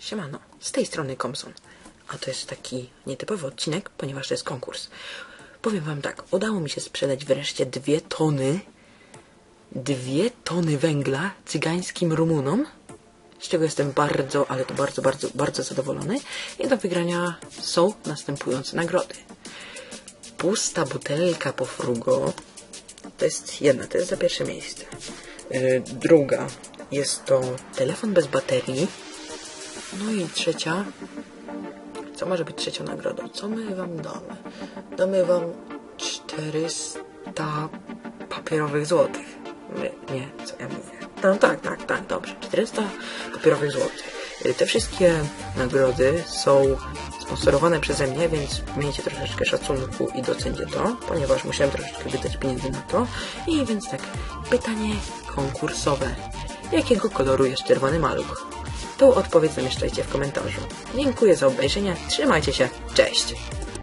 Siemano, z tej strony Komson. A to jest taki nietypowy odcinek, ponieważ to jest konkurs. Powiem wam tak, udało mi się sprzedać wreszcie dwie tony, dwie tony węgla cygańskim Rumunom, z czego jestem bardzo, ale to bardzo, bardzo, bardzo zadowolony. I do wygrania są następujące nagrody. Pusta butelka po frugo, to jest jedna, to jest za pierwsze miejsce. Yy, druga jest to telefon bez baterii. No i trzecia. Co może być trzecią nagrodą? Co my wam damy? Damy wam 400 papierowych złotych. Nie, nie, co ja mówię? No tak, tak, tak, dobrze. 400 papierowych złotych. Y, Te wszystkie nagrody są sponsorowane przeze mnie, więc miejcie troszeczkę szacunku i docencie to, ponieważ musiałem troszeczkę wydać pieniędzy na to. I więc tak, pytanie konkursowe. Jakiego koloru jest czerwony maluch? Tą odpowiedź zamieszczajcie w komentarzu. Dziękuję za obejrzenie, trzymajcie się, cześć!